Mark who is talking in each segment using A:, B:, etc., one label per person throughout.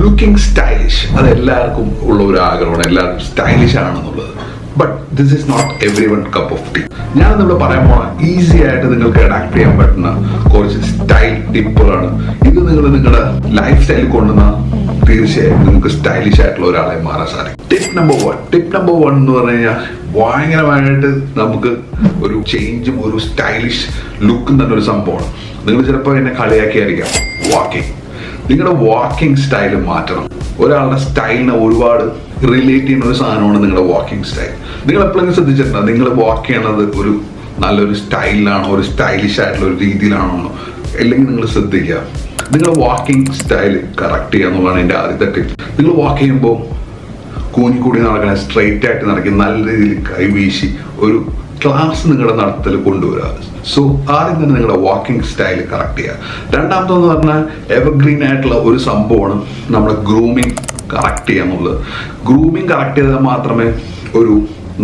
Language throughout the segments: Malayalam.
A: ലുക്കിംഗ് സ്റ്റൈലിഷ് അത് എല്ലാവർക്കും ഉള്ള ഒരു ആഗ്രഹമാണ്. എല്ലാവരും സ്റ്റൈലിഷ് ആണെന്നുള്ളത്. But this is not everyone cup of tea ഞാൻ നമ്മൾ പറയാൻ പോണ ഈസി ആയിട്ട് നിങ്ങൾക്ക് അഡാപ്റ്റ് ചെയ്യാൻ പറ്റുന്ന കുറച്ച് സ്റ്റൈൽ ടിപ്പുകളാണ് ഇത് നിങ്ങൾ നിങ്ങളുടെ ലൈഫ് സ്റ്റൈലിൽ കൊണ്ടുവന്ന തീർച്ചയായും നിങ്ങൾക്ക് സ്റ്റൈലിഷ് ആയിട്ടുള്ള ഒരാളെ മാറാൻ സാധിക്കും. Tip number one tip number one എന്ന് പറഞ്ഞു കഴിഞ്ഞാൽ ഭയങ്കരമായിട്ട് നമുക്ക് ഒരു ചേഞ്ചും ഒരു സ്റ്റൈലിഷ് ലുക്കും തന്നെ ഒരു സംഭവമാണ്. നിങ്ങൾ ചിലപ്പോൾ എന്നെ കളിയാക്കിയായിരിക്കാം. വാക്കിംഗ് നിങ്ങളുടെ വാക്കിംഗ് സ്റ്റൈൽ മാറ്റണം. ഒരാളുടെ സ്റ്റൈലിനെ ഒരുപാട് റിലേറ്റ് ചെയ്യുന്ന ഒരു സാധനമാണ് നിങ്ങളുടെ വാക്കിംഗ് സ്റ്റൈൽ നിങ്ങൾ എപ്പോഴെങ്കിലും ശ്രദ്ധിച്ചിട്ടുണ്ടോ? നിങ്ങൾ വാക്ക് ചെയ്യണത് ഒരു നല്ലൊരു സ്റ്റൈലിലാണോ ഒരു സ്റ്റൈലിഷ് ആയിട്ടുള്ള ഒരു രീതിയിലാണോ? അല്ലെങ്കിൽ നിങ്ങൾ ശ്രദ്ധിക്കുക. നിങ്ങളുടെ വാക്കിംഗ് സ്റ്റൈൽ കറക്റ്റ് ചെയ്യുക എന്നുള്ളതാണ് എന്റെ ആദ്യത്തെ ടിപ്പ് നിങ്ങൾ വാക്ക് ചെയ്യുമ്പോൾ കൂനിക്കൂടി നടക്കണ സ്ട്രെയിറ്റ് ആയിട്ട് നടക്കുക നല്ല രീതിയിൽ കൈവീശി ഒരു ക്ലാസ് നിങ്ങളുടെ നടത്തൽ കൊണ്ടുവരിക സോ ആദ്യം തന്നെ നിങ്ങളുടെ വാക്കിംഗ് സ്റ്റൈൽ കറക്റ്റ് ചെയ്യുക. രണ്ടാമതെന്ന് പറഞ്ഞാൽ എവർഗ്രീൻ ആയിട്ടുള്ള ഒരു സംഭവമാണ് നമ്മുടെ ഗ്രൂമിങ് കറക്റ്റ് ചെയ്യുക എന്നുള്ളത്. ഗ്രൂമിങ് കറക്റ്റ് ചെയ്താൽ മാത്രമേ ഒരു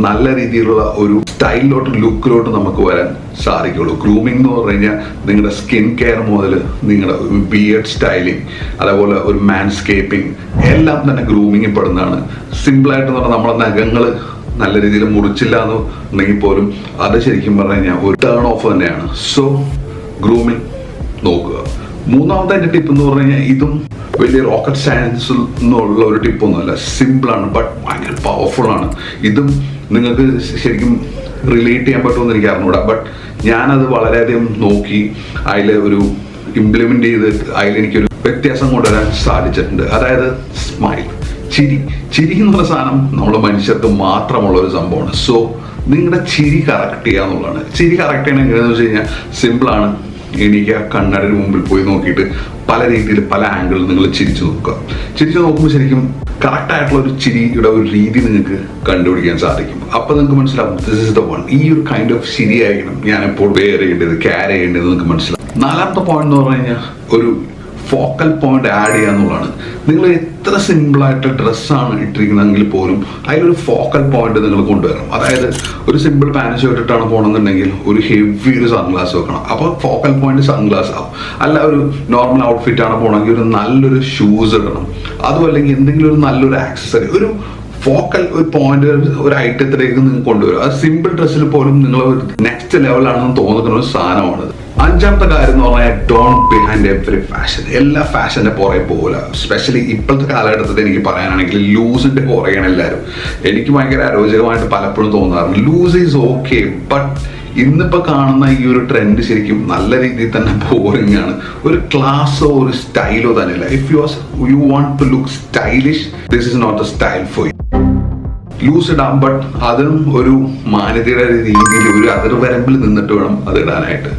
A: നല്ല രീതിയിലുള്ള ഒരു സ്റ്റൈലിലോട്ട് ലുക്കിലോട്ട് നമുക്ക് വരാൻ സാധിക്കുള്ളൂ ഗ്രൂമിംഗ് എന്ന് പറഞ്ഞു കഴിഞ്ഞാൽ നിങ്ങളുടെ സ്കിൻ കെയർ മുതൽ നിങ്ങളുടെ ബിയർഡ് സ്റ്റൈലിംഗ് അതേപോലെ ഒരു മാൻസ്കേപ്പിംഗ് എല്ലാം തന്നെ ഗ്രൂമിങ്ങിൽ പെടുന്നതാണ്. സിമ്പിളായിട്ട് പറഞ്ഞാൽ നമ്മുടെ നഖങ്ങൾ നല്ല രീതിയിൽ മുറിച്ചില്ല എന്നുണ്ടെങ്കിൽ പോലും അത് ശരിക്കും പറഞ്ഞു കഴിഞ്ഞാൽ ഒരു ടേൺ ഓഫ് തന്നെയാണ്. സോ ഗ്രൂമിങ് നോക്കുക. മൂന്നാമത്തെ എന്റെ ടിപ്പ് എന്ന് പറഞ്ഞു കഴിഞ്ഞാൽ ഇതും വലിയ റോക്കറ്റ് സയൻസ് എന്നുള്ള ഒരു ടിപ്പൊന്നുമല്ല സിമ്പിളാണ് ബട്ട് ഭയങ്കര പവർഫുൾ ആണ്. ഇതും നിങ്ങൾക്ക് ശരിക്കും റിലേറ്റ് ചെയ്യാൻ പറ്റുമെന്ന് എനിക്ക് അറിഞ്ഞൂടാ ബട്ട് ഞാനത് വളരെയധികം നോക്കി അതിൽ ഒരു ഇംപ്ലിമെന്റ് ചെയ്ത് അതിലെനിക്കൊരു വ്യത്യാസം കൊണ്ടുവരാൻ സാധിച്ചിട്ടുണ്ട്. അതായത് സ്മൈൽ ചിരി. ചിരി എന്ന് പറഞ്ഞ സാധനം നമ്മുടെ മനുഷ്യർക്ക് മാത്രമുള്ള ഒരു സംഭവമാണ്. സോ നിങ്ങളുടെ ചിരി കറക്റ്റ് ചെയ്യുക എന്നുള്ളതാണ്. ചിരി കറക്റ്റ് ചെയ്യണം എങ്ങനെയാണെന്ന് വെച്ച് കഴിഞ്ഞാൽ സിമ്പിളാണ് എനിക്ക് ആ കണ്ണടയുടെ മുമ്പിൽ പോയി നോക്കിയിട്ട് പല രീതിയിൽ പല ആംഗിളിൽ നിങ്ങൾ ചിരിച്ചു നോക്കുക. ചിരിച്ചു നോക്കുമ്പോൾ ശരിക്കും കറക്റ്റ് ആയിട്ടുള്ള ഒരു ചിരിയുടെ ഒരു രീതി നിങ്ങൾക്ക് കണ്ടുപിടിക്കാൻ സാധിക്കും. അപ്പൊ നിങ്ങൾക്ക് മനസ്സിലാവും ദിസ് ഇസ് ദ വൺ ഈ ഒരു കൈൻഡ് ഓഫ് ശരിയായിരിക്കണം ഞാൻ എപ്പോൾ വെയർ ചെയ്യേണ്ടത് ക്യാരി ചെയ്യേണ്ടത് നിങ്ങൾക്ക് മനസ്സിലാവും. നാലാമത്തെ പോയിന്റ് എന്ന് പറഞ്ഞു കഴിഞ്ഞാൽ ഒരു ഫോക്കൽ പോയിന്റ് ആഡ് ചെയ്യുക എന്നുള്ളതാണ്. നിങ്ങൾ എത്ര സിമ്പിളായിട്ട് ഡ്രസ്സാണ് ഇട്ടിരിക്കുന്നതെങ്കിൽ പോലും അതിലൊരു ഫോക്കൽ പോയിന്റ് നിങ്ങൾ കൊണ്ടുവരണം. അതായത് ഒരു സിമ്പിൾ പാന്റ് ഷർട്ട് ഇട്ടാണ് പോകണമെന്നുണ്ടെങ്കിൽ ഒരു ഹെവി ഒരു സൺഗ്ലാസ് വെക്കണം. അപ്പോൾ ഫോക്കൽ പോയിന്റ് സൺഗ്ലാസ് ആവും. അല്ല ഒരു നോർമൽ ഔട്ട്ഫിറ്റ് ആണ് പോകണമെങ്കിൽ ഒരു നല്ലൊരു ഷൂസ് ഇടണം. അതും അല്ലെങ്കിൽ എന്തെങ്കിലും ഒരു നല്ലൊരു ആക്സസറി ഒരു ഫോക്കൽ ഒരു പോയിന്റ് ഒരു ഐറ്റത്തിലേക്ക് നിങ്ങൾ കൊണ്ടുവരും. ആ സിമ്പിൾ ഡ്രസ്സിൽ പോലും നിങ്ങൾ നെക്സ്റ്റ് ലെവലാണെന്ന് തോന്നുന്ന ഒരു സാധനമാണത്. അഞ്ചാമത്തെ കാര്യം എന്ന് പറഞ്ഞാൽ ഡോണ്ട് ബിഹൈൻഡ് എവറി ഫാഷൻ എല്ലാ ഫാഷന്റെ പുറകെ പോകില്ല സ്പെഷ്യലി ഇപ്പോഴത്തെ കാലഘട്ടത്തിൽ എനിക്ക് പറയാനാണെങ്കിൽ ലൂസിന്റെ പുറകെയാണ് എല്ലാവരും. എനിക്ക് ഭയങ്കര അരോചകമായിട്ട് പലപ്പോഴും തോന്നാറുണ്ട്. ലൂസ് ഈസ് ഓക്കെ ബട്ട് ഇന്നിപ്പോ കാണുന്ന ഈ ഒരു ട്രെൻഡ് ശരിക്കും നല്ല രീതിയിൽ തന്നെ ബോറിംഗ് ആണ്. ഒരു ക്ലാസ്സോ ഒരു സ്റ്റൈലോ തന്നെയല്ല. If you you want to look stylish this is not a style for you loose ഇടാം ബട്ട് അതും ഒരു മാന്യതയുടെ രീതിയിൽ ഒരു അതിർവരമ്പിൽ നിന്നിട്ട് വേണം അത് ഇടാനായിട്ട്.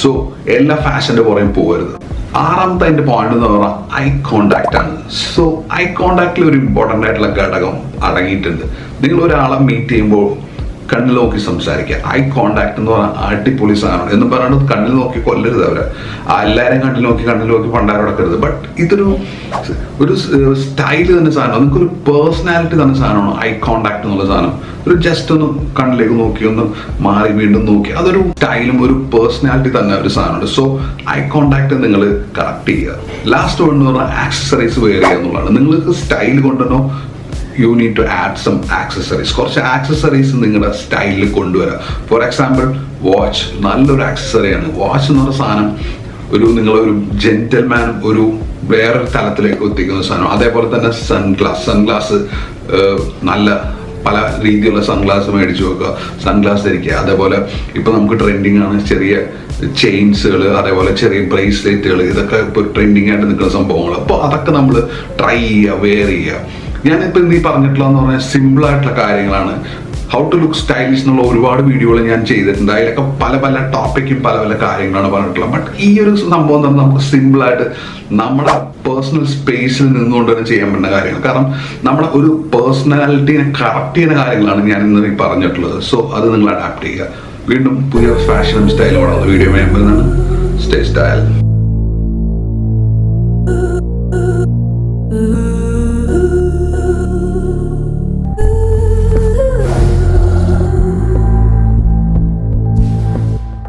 A: സോ എല്ലാ ഫാഷന്റെ പുറകെ പോകരുത്. ആറാമത്തെ അതിന്റെ പോയിന്റ് എന്ന് പറഞ്ഞാൽ ഐ കോണ്ടാക്ട് ആണ്. സോ ഐ കോണ്ടാക്റ്റിൽ ഒരു ഇമ്പോർട്ടന്റ് ആയിട്ടുള്ള ഘടകം അടങ്ങിയിട്ടുണ്ട്. നിങ്ങൾ ഒരാളെ മീറ്റ് ചെയ്യുമ്പോൾ കണ്ണിൽ നോക്കി സംസാരിക്കുക. ഐ കോണ്ടാക്ട് എന്ന് പറഞ്ഞാൽ അടിപൊളി സാധനം എന്ന് പറയുന്നത് കണ്ണിൽ നോക്കി കൊല്ലരുത് അവരെ. എല്ലാവരും കണ്ണിൽ നോക്കി കണ്ണിൽ നോക്കി പണ്ടാരം പണ്ടാരോടക്കരുത്. ബട്ട് ഇതൊരു ഒരു സ്റ്റൈൽ തന്നെ സാധനം നിങ്ങൾക്കൊരു പേഴ്സണാലിറ്റി തന്നെ സാധനമാണ് ഐ കോണ്ടാക്ട് എന്നുള്ള സാധനം. ഒരു ജസ്റ്റ് ഒന്ന് കണ്ണിലേക്ക് നോക്കി ഒന്ന് മാറി വീണ്ടും നോക്കി. അതൊരു സ്റ്റൈലും ഒരു പേഴ്സണാലിറ്റി തന്നെ ഒരു സാധനമുണ്ട്. സോ ഐ കോണ്ടാക്ട് നിങ്ങൾ കറക്റ്റ് ചെയ്യുക. ലാസ്റ്റ് വൺ എന്ന് പറഞ്ഞാൽ ആക്സസറീസ് ചെയ്യുക എന്നുള്ളതാണ്. നിങ്ങൾക്ക് style കൊണ്ടുവന്നോ you need to add some accessories കുറച്ച് ആക്സസറീസ് നിങ്ങളുടെ സ്റ്റൈലിൽ കൊണ്ടുവരാം. ഫോർ എക്സാമ്പിൾ വാച്ച് നല്ലൊരു ആക്സസറിയാണ് വാച്ച് എന്ന് പറഞ്ഞ സാധനം ഒരു നിങ്ങളൊരു ജെന്റൽമാൻ ഒരു വേറൊരു തലത്തിലേക്ക് എത്തിക്കുന്ന സാധനം. അതേപോലെ തന്നെ സൺഗ്ലാസ് സൺഗ്ലാസ് നല്ല പല രീതിയിലുള്ള സൺഗ്ലാസ് മേടിച്ചു വെക്കുക. സൺഗ്ലാസ് ധരിക്കുക. അതേപോലെ ഇപ്പോൾ നമുക്ക് ട്രെൻഡിങ് ആണ് ചെറിയ ചെയിൻസുകൾ അതേപോലെ ചെറിയ ബ്രേസ്ലെറ്റുകൾ ഇതൊക്കെ ഇപ്പോൾ ട്രെൻഡിങ് ആയിട്ട് നിൽക്കുന്ന സംഭവങ്ങൾ അപ്പോൾ അതൊക്കെ നമ്മൾ ട്രൈ ചെയ്യുക വെയർ ചെയ്യുക. ഞാനിപ്പോൾ നീ പറഞ്ഞിട്ടുള്ളതെന്ന് പറഞ്ഞാൽ സിമ്പിൾ ആയിട്ടുള്ള കാര്യങ്ങളാണ്. ഹൗ ടു ലുക്ക് സ്റ്റൈലിഷ് എന്നുള്ള ഒരുപാട് വീഡിയോകൾ ഞാൻ ചെയ്തിട്ടുണ്ട്. അതിലൊക്കെ പല പല ടോപ്പിക്കും പല പല കാര്യങ്ങളാണ് പറഞ്ഞിട്ടുള്ളത്. ബട്ട് ഈ ഒരു സംഭവം തന്നെ നമുക്ക് സിമ്പിൾ ആയിട്ട് നമ്മുടെ പേഴ്സണൽ സ്പേസിൽ നിന്നുകൊണ്ട് തന്നെ ചെയ്യാൻ പറ്റുന്ന കാര്യങ്ങൾ. കാരണം നമ്മുടെ ഒരു പേഴ്സണാലിറ്റീനെ കറക്റ്റ് ചെയ്യുന്ന കാര്യങ്ങളാണ് ഞാൻ ഇന്ന് ഈ പറഞ്ഞിട്ടുള്ളത്. സോ അത് നിങ്ങൾ അഡാപ്റ്റ് ചെയ്യുക. വീണ്ടും പുതിയ ഫാഷനും സ്റ്റൈലും വീഡിയോ സ്റ്റേ സ്റ്റൈൽ